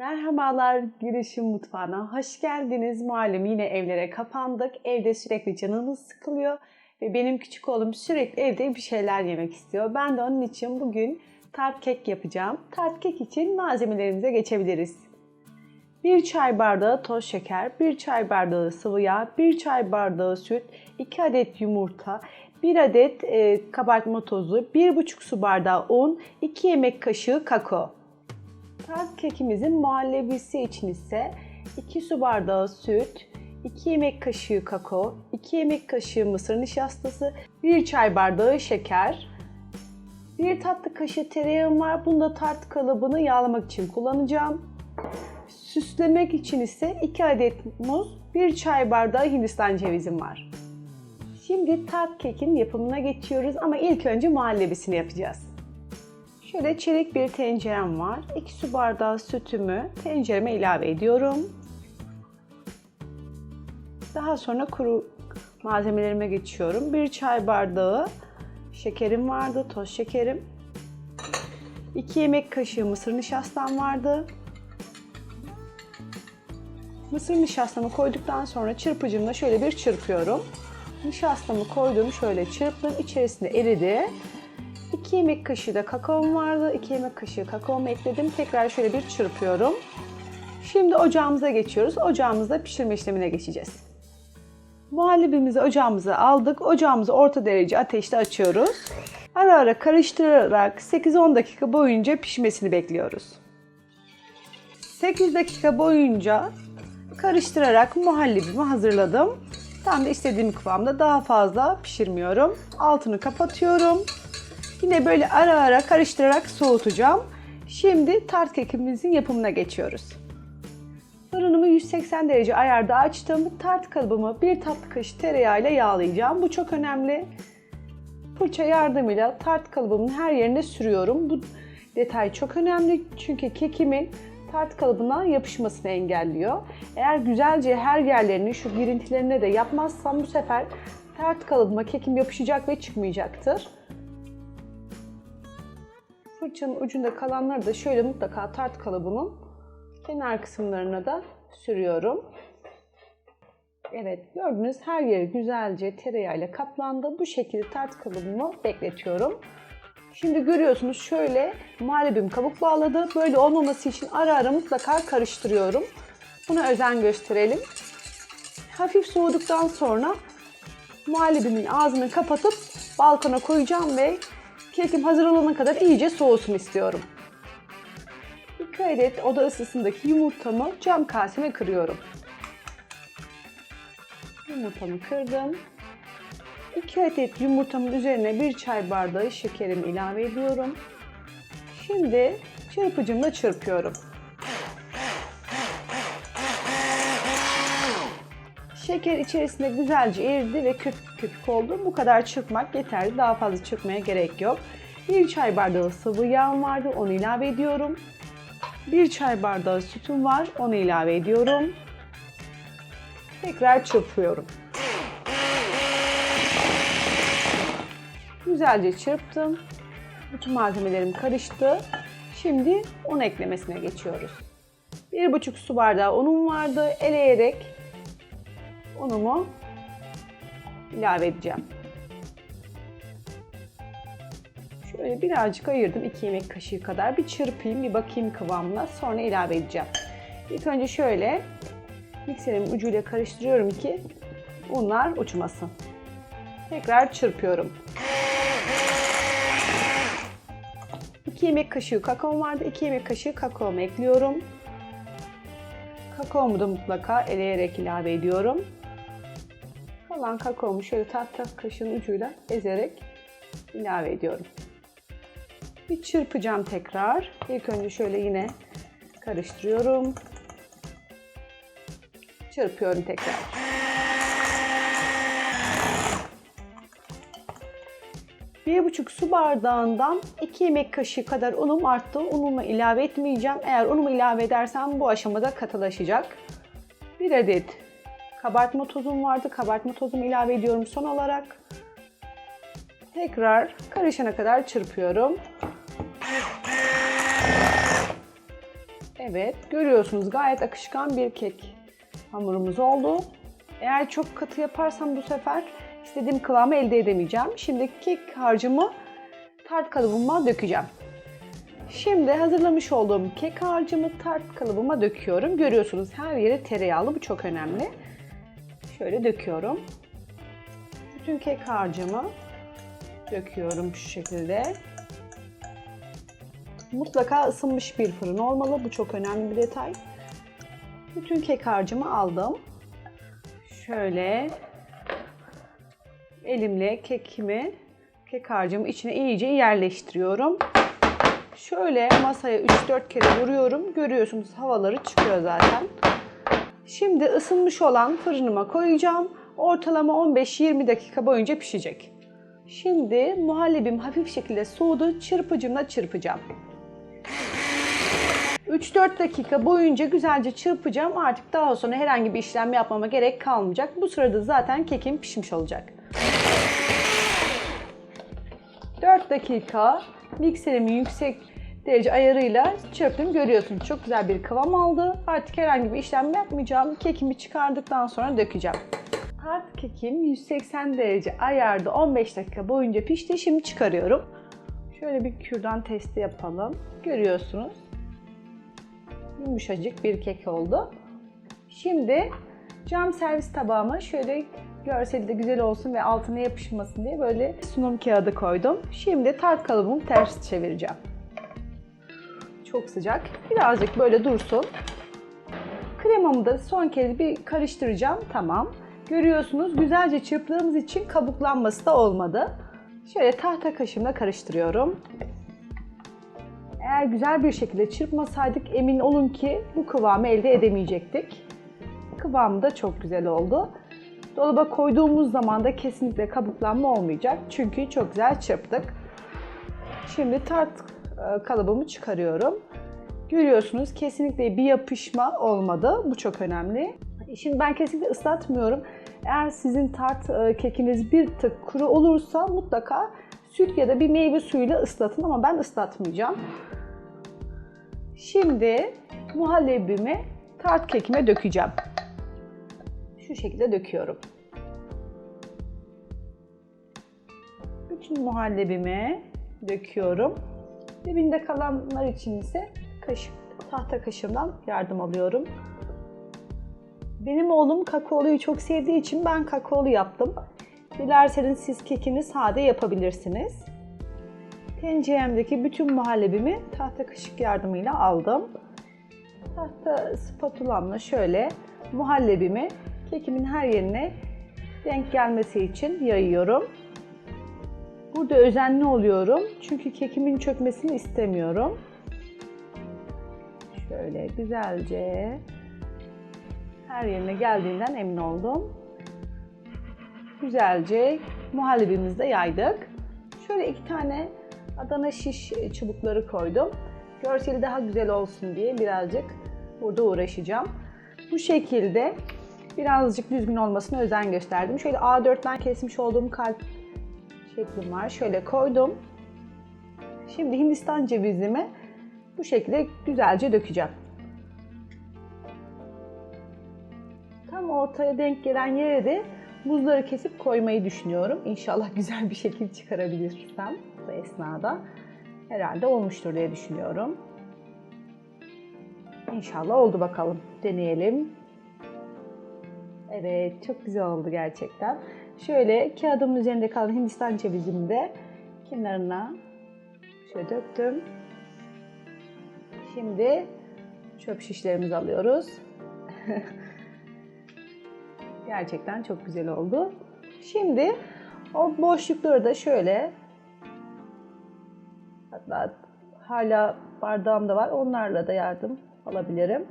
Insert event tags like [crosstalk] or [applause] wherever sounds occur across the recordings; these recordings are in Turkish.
Merhabalar girişim mutfağına hoş geldiniz. Malum yine evlere kapandık. Evde sürekli canımız sıkılıyor ve benim küçük oğlum sürekli evde bir şeyler yemek istiyor. Ben de onun için bugün tart kek yapacağım. Tart kek için malzemelerimize geçebiliriz. 1 çay bardağı toz şeker, 1 çay bardağı sıvı yağ, 1 çay bardağı süt, 2 adet yumurta, 1 adet e, kabartma tozu, 1,5 su bardağı un, 2 yemek kaşığı kakao. Tart kekimizin muhallebisi için ise 2 su bardağı süt, 2 yemek kaşığı kakao, 2 yemek kaşığı mısır nişastası, 1 çay bardağı şeker, 1 tatlı kaşığı tereyağım var. Bunu da tart kalıbını yağlamak için kullanacağım. Süslemek için ise 2 adet muz, 1 çay bardağı hindistan cevizim var. Şimdi tart kekin yapımına geçiyoruz ama ilk önce muhallebisini yapacağız. Şöyle çelik bir tencerem var. 2 su bardağı sütümü tencereme ilave ediyorum. Daha sonra kuru malzemelerime geçiyorum. 1 çay bardağı şekerim vardı, toz şekerim. 2 yemek kaşığı mısır nişastam vardı. Mısır nişastamı koyduktan sonra çırpıcımla şöyle bir çırpıyorum. Nişastamı koydum, şöyle çırptım. İçerisinde eridi. 2 yemek kaşığı da kakaom vardı. 2 yemek kaşığı kakaomu ekledim. Tekrar şöyle bir çırpıyorum. Şimdi ocağımıza geçiyoruz. Ocağımızda pişirme işlemine geçeceğiz. Muhallebimizi ocağımıza aldık. Ocağımızı orta derece ateşte açıyoruz. Ara ara karıştırarak 8-10 dakika boyunca pişmesini bekliyoruz. 8 dakika boyunca karıştırarak muhallebimi hazırladım. Tam da istediğim kıvamda daha fazla pişirmiyorum. Altını kapatıyorum. Yine böyle ara ara karıştırarak soğutacağım. Şimdi tart kekimizin yapımına geçiyoruz. Fırınımı 180 derece ayarda açtım. Tart kalıbımı bir tatlı kaşığı tereyağıyla yağlayacağım. Bu çok önemli. Fırça yardımıyla tart kalıbımın her yerine sürüyorum. Bu detay çok önemli çünkü kekimin tart kalıbına yapışmasını engelliyor. Eğer güzelce her yerlerini şu girintilerine de yapmazsam bu sefer tart kalıbıma kekim yapışacak ve çıkmayacaktır. Fırçanın ucunda kalanları da şöyle mutlaka tart kalıbının kenar kısımlarına da sürüyorum. Evet gördünüz her yeri güzelce tereyağıyla kaplandı. Bu şekilde tart kalıbımı bekletiyorum. Şimdi görüyorsunuz şöyle muhallebim kabuk bağladı. Böyle olmaması için ara ara mutlaka karıştırıyorum. Buna özen gösterelim. Hafif soğuduktan sonra muhallebimin ağzını kapatıp balkona koyacağım ve kekim hazır olana kadar iyice soğusun istiyorum. 2 adet oda ısısındaki yumurtamı cam kaseme kırıyorum. Yumurtamı kırdım. 2 adet yumurtamın üzerine 1 çay bardağı şekerimi ilave ediyorum. Şimdi çırpıcımla çırpıyorum. Şeker içerisinde güzelce eridi ve köpük köpük oldu. Bu kadar çırpmak yeterli. Daha fazla çırpmaya gerek yok. 1 çay bardağı sıvı yağım vardı. Onu ilave ediyorum. 1 çay bardağı sütüm var. Onu ilave ediyorum. Tekrar çırpıyorum. Güzelce çırptım. Bütün malzemelerim karıştı. Şimdi un eklemesine geçiyoruz. 1,5 su bardağı unum vardı. Eleyerek unumu ilave edeceğim. Şöyle birazcık ayırdım 2 yemek kaşığı kadar. Bir çırpayım, bir bakayım kıvamına. Sonra ilave edeceğim. İlk önce şöyle mikserimin ucuyla karıştırıyorum ki unlar uçmasın. Tekrar çırpıyorum. 2 yemek kaşığı kakaom vardı. 2 yemek kaşığı kakaomu ekliyorum. Kakaomu da mutlaka eleyerek ilave ediyorum. Kalan kakaomu şöyle tahta kaşığın ucuyla ezerek ilave ediyorum. Bir çırpacağım tekrar. İlk önce şöyle yine karıştırıyorum. Çırpıyorum tekrar. Bir buçuk su bardağından 2 yemek kaşığı kadar unum arttı. Unumu ilave etmeyeceğim. Eğer unumu ilave edersem bu aşamada katılaşacak. Bir adet kabartma tozum vardı. Kabartma tozumu ilave ediyorum son olarak. Tekrar karışana kadar çırpıyorum. Evet, görüyorsunuz gayet akışkan bir kek hamurumuz oldu. Eğer çok katı yaparsam bu sefer istediğim kıvamı elde edemeyeceğim. Şimdi kek harcımı tart kalıbıma dökeceğim. Şimdi hazırlamış olduğum kek harcımı tart kalıbıma döküyorum. Görüyorsunuz her yeri tereyağlı, bu çok önemli. Şöyle döküyorum. Bütün kek harcımı döküyorum şu şekilde. Mutlaka ısınmış bir fırın olmalı. Bu çok önemli bir detay. Bütün kek harcımı aldım. Şöyle elimle kekimi, kek harcımı içine iyice yerleştiriyorum. Şöyle masaya 3-4 kere vuruyorum. Görüyorsunuz havaları çıkıyor zaten. Şimdi ısınmış olan fırınıma koyacağım. Ortalama 15-20 dakika boyunca pişecek. Şimdi muhallebim hafif şekilde soğudu. Çırpıcımla çırpacağım. 3-4 dakika boyunca güzelce çırpacağım. Artık daha sonra herhangi bir işlem yapmama gerek kalmayacak. Bu sırada zaten kekim pişmiş olacak. 4 dakika mikserimin yüksek derece ayarıyla çırptım. Görüyorsunuz çok güzel bir kıvam aldı. Artık herhangi bir işlem yapmayacağım. Kekimi çıkardıktan sonra dökeceğim. Tart kekim 180 derece ayarda 15 dakika boyunca pişti. Şimdi çıkarıyorum. Şöyle bir kürdan testi yapalım. Görüyorsunuz. Yumuşacık bir kek oldu. Şimdi cam servis tabağıma şöyle görseli de güzel olsun ve altına yapışmasın diye böyle sunum kağıdı koydum. Şimdi tart kalıbımı ters çevireceğim. Çok sıcak. Birazcık böyle dursun. Kremamı da son kez bir karıştıracağım. Tamam. Görüyorsunuz güzelce çırptığımız için kabuklanması da olmadı. Şöyle tahta kaşığımla karıştırıyorum. Eğer güzel bir şekilde çırpmasaydık emin olun ki bu kıvamı elde edemeyecektik. Kıvamı da çok güzel oldu. Dolaba koyduğumuz zaman da kesinlikle kabuklanma olmayacak. Çünkü çok güzel çırptık. Şimdi tart kalıbımı çıkarıyorum. Görüyorsunuz kesinlikle bir yapışma olmadı. Bu çok önemli. Şimdi ben kesinlikle ıslatmıyorum. Eğer sizin tart e, kekiniz bir tık kuru olursa mutlaka süt ya da bir meyve suyuyla ıslatın ama ben ıslatmayacağım. Şimdi muhallebimi tart kekime dökeceğim. Şu şekilde döküyorum. Bütün muhallebimi döküyorum. Dibinde kalanlar için ise kaşık, tahta kaşığımdan yardım alıyorum. Benim oğlum kakaoluyu çok sevdiği için ben kakaolu yaptım. Dilerseniz siz kekini sade yapabilirsiniz. Tenceremdeki bütün muhallebimi tahta kaşık yardımıyla aldım. Tahta spatulamla şöyle muhallebimi kekimin her yerine denk gelmesi için yayıyorum. Burada özenli oluyorum çünkü kekimin çökmesini istemiyorum. Şöyle güzelce her yerine geldiğinden emin oldum. Güzelce muhallebimizi de yaydık. Şöyle iki tane Adana şiş çubukları koydum. Görseli daha güzel olsun diye birazcık burada uğraşacağım. Bu şekilde birazcık düzgün olmasına özen gösterdim. Şöyle A4'ten kesmiş olduğum kalp şeklim var. Şöyle koydum. Şimdi Hindistan cevizimi bu şekilde güzelce dökeceğim. Tam ortaya denk gelen yere de buzları kesip koymayı düşünüyorum. İnşallah [laughs] güzel bir şekil çıkarabilirsem bu esnada. Herhalde olmuştur diye düşünüyorum. İnşallah oldu bakalım. Deneyelim. Evet, çok güzel oldu gerçekten. Şöyle kağıdımın üzerinde kalan Hindistan cevizimi de kenarına şöyle döktüm. Şimdi çöp şişlerimizi alıyoruz. [laughs] Gerçekten çok güzel oldu. Şimdi o boşlukları da şöyle hatta hala bardağım da var. Onlarla da yardım alabilirim.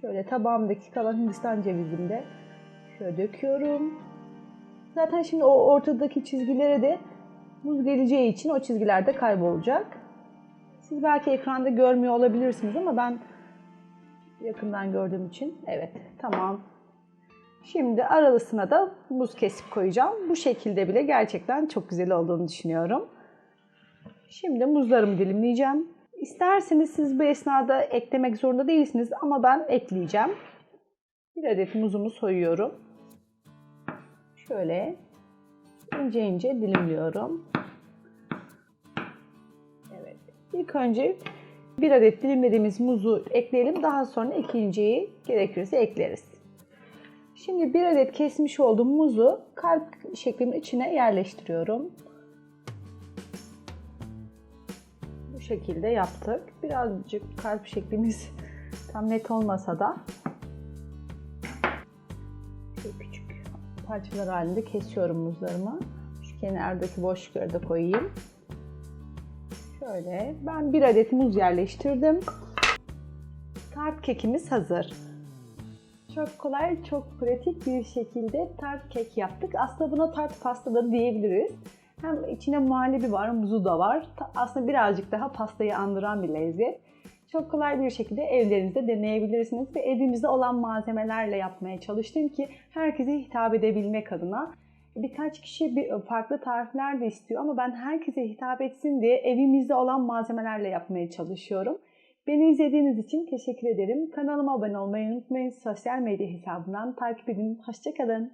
Şöyle tabağımdaki kalan Hindistan cevizimi de şöyle döküyorum. Zaten şimdi o ortadaki çizgilere de buz geleceği için o çizgiler de kaybolacak. Siz belki ekranda görmüyor olabilirsiniz ama ben yakından gördüğüm için evet tamam. Şimdi aralısına da buz kesip koyacağım. Bu şekilde bile gerçekten çok güzel olduğunu düşünüyorum. Şimdi muzlarımı dilimleyeceğim. İsterseniz siz bu esnada eklemek zorunda değilsiniz ama ben ekleyeceğim. Bir adet muzumu soyuyorum. Şöyle ince ince dilimliyorum. Evet. İlk önce bir adet dilimlediğimiz muzu ekleyelim. Daha sonra ikinciyi gerekirse ekleriz. Şimdi bir adet kesmiş olduğum muzu kalp şeklinin içine yerleştiriyorum. Bu şekilde yaptık. Birazcık kalp şeklimiz [laughs] tam net olmasa da parçalar halinde kesiyorum muzlarımı. Şu kenardaki boşlukları da koyayım. Şöyle ben bir adet muz yerleştirdim. Tart kekimiz hazır. Çok kolay, çok pratik bir şekilde tart kek yaptık. Aslında buna tart pasta da diyebiliriz. Hem içine muhallebi var, muzu da var. Aslında birazcık daha pastayı andıran bir lezzet. Çok kolay bir şekilde evlerinizde deneyebilirsiniz ve evinizde olan malzemelerle yapmaya çalıştım ki herkese hitap edebilmek adına. Birkaç kişi bir farklı tarifler de istiyor ama ben herkese hitap etsin diye evimizde olan malzemelerle yapmaya çalışıyorum. Beni izlediğiniz için teşekkür ederim. Kanalıma abone olmayı unutmayın. Sosyal medya hesabından takip edin. Hoşçakalın.